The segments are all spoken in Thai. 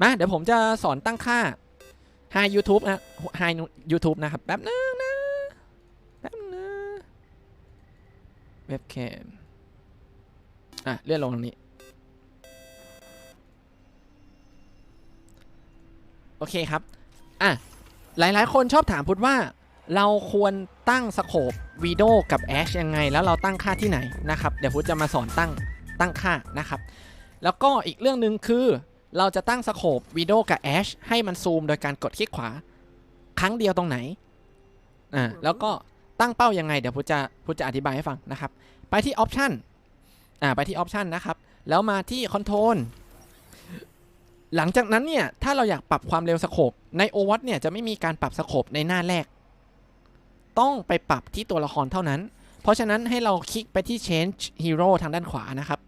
มาเดี๋ยวผมจะสอนตั้งค่า Hi YouTube นะ Hi YouTube นะครับ แป๊บนึงนะ แป๊บนึงนะเว็บแคมอะ เลื่อนลงตรงนี้ โอเคครับ อะ หลายๆ คนชอบถามพุทธว่าเราควรตั้งสโคปวีดีโอกับแอชยังไง แล้วเราตั้งค่าที่ไหนนะครับ เดี๋ยวพุทธจะมาสอนตั้งตั้งค่านะครับ แล้วก็อีกเรื่องหนึ่งคือ เราจะตั้งสโคปวีดีโอกับแอชให้มันซูมโดยการกดคลิกขวา ครั้งเดียวตรงไหนอ่าแล้วก็ตั้งเป้ายังไง เดี๋ยวพุทธจะพุทธจะอธิบายให้ฟังนะครับ ไปที่ออปชันอ่าไปที่ออปชันนะครับ แล้วมาที่คอนโทรลหลังจากนั้นเนี่ย ถ้าเราอยากปรับความเร็วสโคปใน o w a t เนี่ยจะไม่มีการปรับสโคปในหน้าแรก ต้องไปปรับที่ตัวละครเท่านั้น เพราะฉะนั้นให้เราคลิกไปที่ change hero ทางด้านขวานะครับ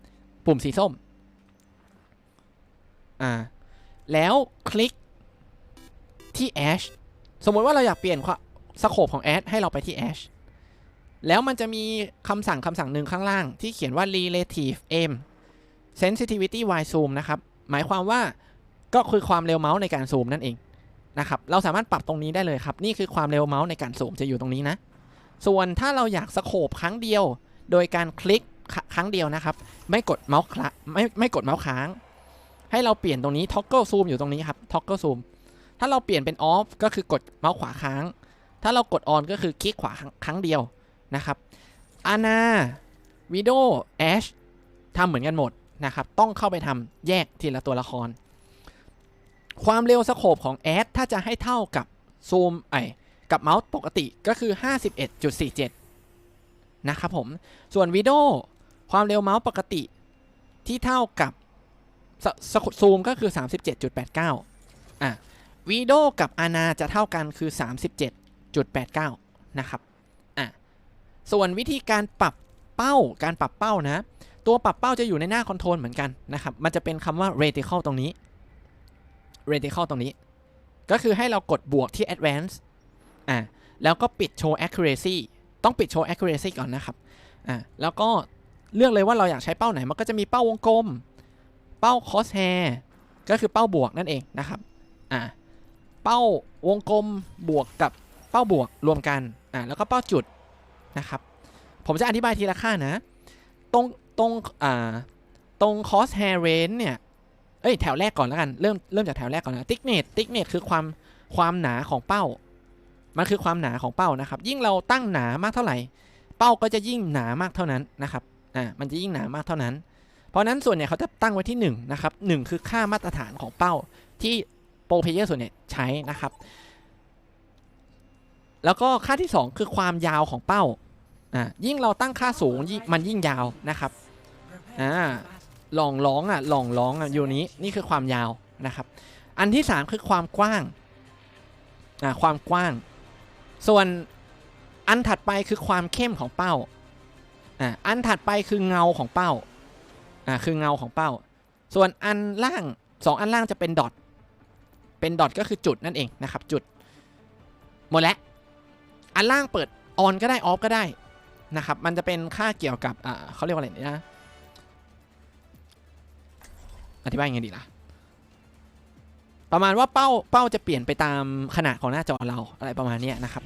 ปุ่มสีส้ม อ่า แล้วคลิกที่ ash สมมติว่าเราอยากเปลี่ยนสโคปของ ash ให้เราไปที่ ash แล้วมันจะมีคำสั่งคำสั่งหนึ่งข้างล่าง ที่เขียนว่า relative aim sensitivity y zoom นะครับ หมายความว่าก็คือความเร็วเมาส์ในการซูมนั่นเองนะครับ เราสามารถปรับตรงนี้ได้เลยครับ นี่คือความเร็วเมาส์ในการซูมจะอยู่ตรงนี้นะ ส่วนถ้าเราอยากสโคปครั้งเดียว โดยการคลิกครั้งเดียวนะครับ ไม่กดเมาส์คละไม่ไม่กดเมาส์ค้าง ให้เราเปลี่ยนตรงนี้ toggle zoom อยู่ตรงนี้ครับ toggle zoom ถ้าเราเปลี่ยนเป็น off ก็คือกดเมาส์ขวาค้าง ถ้าเรากด on ก็คือคลิกขวาครั้งเดียวนะครับอาณาวิดโอแอชทำเหมือนกันหมดนะครับ ต้องเข้าไปทำแยกทีละตัวละคร ความเร็วสโคปของแอดถ้าจะให้เท่ากับซูมไอกับเมาส์ปกติก็คือ 51.47 นะครับผม ส่วนวิดีโอความเร็วเมาส์ปกติที่เท่ากับ ซูมก็คือ 37.89อะวิดีโอกับอานาจะเท่ากันคือ 37.89 นะครับอะส่วนวิธีการปรับเป้าการปรับเป้านะ ตัวปรับเป้าจะอยู่ในหน้าคอนโทรลเหมือนกันนะครับ มันจะเป็นคำว่า reticle ตรงนี้ reticle ตรงนี้ ก็คือให้เรากดบวกที่ advance อะแล้วก็ปิด show accuracy ต้องปิด show accuracy ก่อนนะครับอะแล้วก็เลือกเลยว่าเราอยากใช้เป้าไหน มันก็จะมีเป้าวงกลม เป้า crosshair ก็คือเป้าบวกนั่นเองนะครับอะเป้าวงกลมบวกกับเป้าบวกรวมกันอะแล้วก็เป้าจุดนะครับ ผมจะอธิบายทีละค่านะ ตรงตรงอ่าตรง crosshair range เนี่ยเอ้ยแถวแรกก่อนแล้วกันเริ่มเริ่มจากแถวแรกก่อนนะ thickness thickness คือความความหนาของเป้า มันคือความหนาของเป้านะครับ ยิ่งเราตั้งหนามากเท่าไหร่ เป้าก็จะยิ่งหนามากเท่านั้นนะครับอ่ามันจะยิ่งหนามากเท่านั้น ราะนั้นส่วนใหญ่ยเขาจะตั้งไว้ที่1นะครับ1คือค่ามาตรฐานของเป้าที่โปรเพเยอร์ส่วนใหญ่ยใช้นะครับ แล้วก็ค่าที่ 2 คือความยาวของเป้าอ่ายิ่งเราตั้งค่าสูงมันยิ่งยาวนะครับอ่าหล่องร้องอะหล่องร้องอะอยู่นี้นี่คือความยาวนะครับ อันที่ 3 คือความกว้างอ่าความกว้าง ส่วนอันถัดไปคือความเข้มของเป้าอ่าอันถัดไปคือเงาของเป้า อ่าคือเงาของเป้า ส่วนอันล่างสองอันล่างจะเป็นดอทเป็นดอทก็คือจุดนั่นเองนะครับจุดหมดแล้วอันล่างเปิดออนก็ได้ออฟก็ได้นะครับมันจะเป็นค่าเกี่ยวกับอ่าเขาเรียกว่าอะไรนะอธิบายยังไงดีล่ะประมาณว่าเป้าเป้าจะเปลี่ยนไปตามขนาดของหน้าจอเราอะไรประมาณนี้นะครับ